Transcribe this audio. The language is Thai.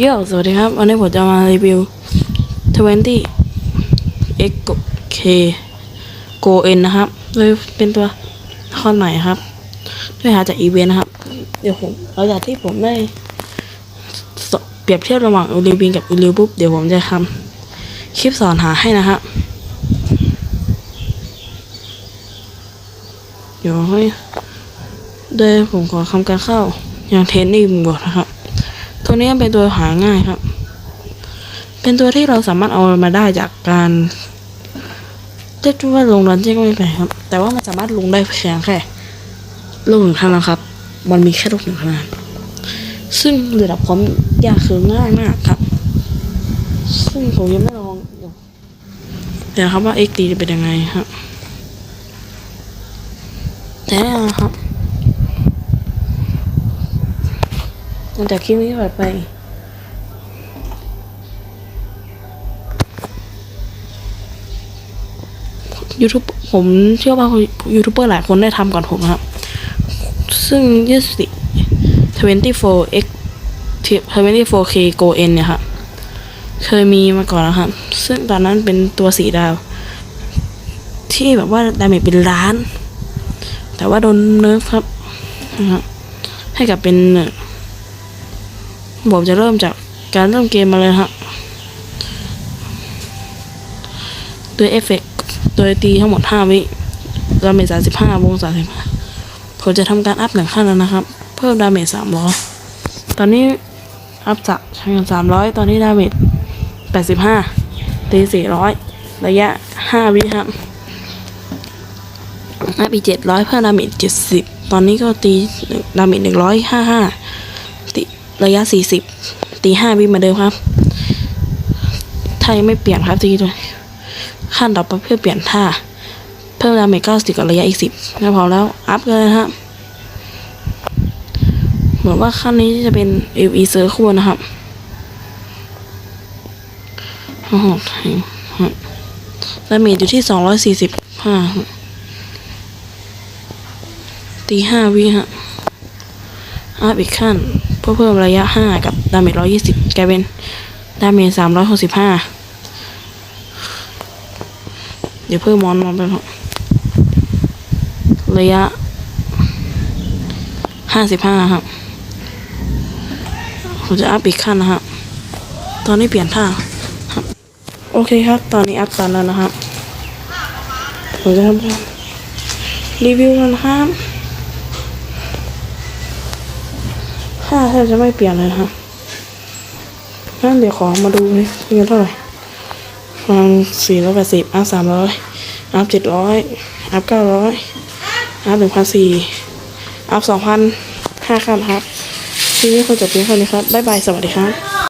โย่สวัสดีครับ วันนี้ผมจะมารีวิว 20 X K Go N นะครับโดยเป็นตัวละครใหม่ครับด้วยหาจากอีเวนต์นะครับ เดี๋ยวผมหลังจากที่ผมได้เปรียบเทียบระหว่างอูริวินกับอูริวปุ๊บ เดี๋ยวผมจะทำคลิปสอนหาให้นะครับ เดี๋ยวให้โดยผมขอทำการเข้าอย่างเทนนิ่งบทนะครับ ตัวนี้เป็นตัวหาง่ายครับ เป็นตัวที่เราสามารถเอามาได้จากการเรียกว่าลงรันเจ๊ก็ไม่แปลกครับ แต่ว่ามันสามารถลงได้เพียงแค่ลูกหนึ่งเท่านั้นครับ มันมีแค่ลูกหนึ่งเท่านั้นซึ่งระดับความยากคือง่ายมากครับ ซึ่งผมยังไม่ลองอยู่แต่ครับว่า XD จะเป็นยังไงครับแต่น่นอนครับ หลังจากคลิปนี้ผ่านไปยูทูบผมเชื่อว่ายูทูบเบอร์หลายคนได้ทำก่อนผมนะครับ ซึ่งยี่สิบ24 x 24 k go n เนี่ยครับเคยมีมาก่อนแล้วครับ ซึ่งตอนนั้นเป็นตัวสีดาว ที่แบบว่าดาเมจเป็นล้าน แต่ว่าโดนเนิร์ฟครับนะครับให้กับเป็น ผมจะเริ่มจากการเริ่มเกมมาเลยฮะโดยเอฟเฟกต์โดยตีทั้งหมด 5 วิดาเมจ35วง35ผมจะทำการอัพหนึ่งขั้นแล้วนะครับ เพิ่มดาเมจ300 ตอนนี้อัพจาก300 ตอนนี้ดาเมจ85 ตี 400 ระยะ 5 วิครับอัพอีก700 เพิ่มดาเมจ70 ตอนนี้ก็ตีดาเมจ155 ระยะ 40 ตีห้าวิเหมาเดิมครับถ้ายังไม่เปลี่ยนครับตีด้วยขั้นต่อไปเพื่อเปลี่ยนท่า เพิ่มดาเมจเก้าสิบกับระยะอีกสิบก็พอแล้ว อัพเลยนะครับเหมือนว่าขั้นนี้จะเป็น LE เซอร์ควนะครับโอ้โหดาเมจอยู่ที่สองร้อยสี่สิบห้าตีห้าวิฮะ อัพอีกขั้น เพื่อเพิ่มระยะ 5 กับดาเมจ120 กลายเป็นดาเมจ365 เดี๋ยวเพิ่มมอนมาไปครับระยะ 55 ครับ ผมจะอัพอีกขั้นนะครับ ตอนนี้เปลี่ยนท่าโอเคครับ ตอนนี้อัพตันแล้วนะครับ ผมจะทำรีวิวกันนะครับาแทบจะไม่เปลี่ยนเลยนะคะงั้นเดี๋ยวขอมาดูนี่เป็นเงินเท่าไหร่ประมาณสี่ร้อยแปดสิบอัพสามร้อยอัพเจ็ดร้อยอัพเก้าร้อยอัพหนึ่งพันสี่อัพสองพันห้าขั้นครับทีนี้คนจบเพียงเท่านี้ครับบ๊ายบาย สวัสดีครับ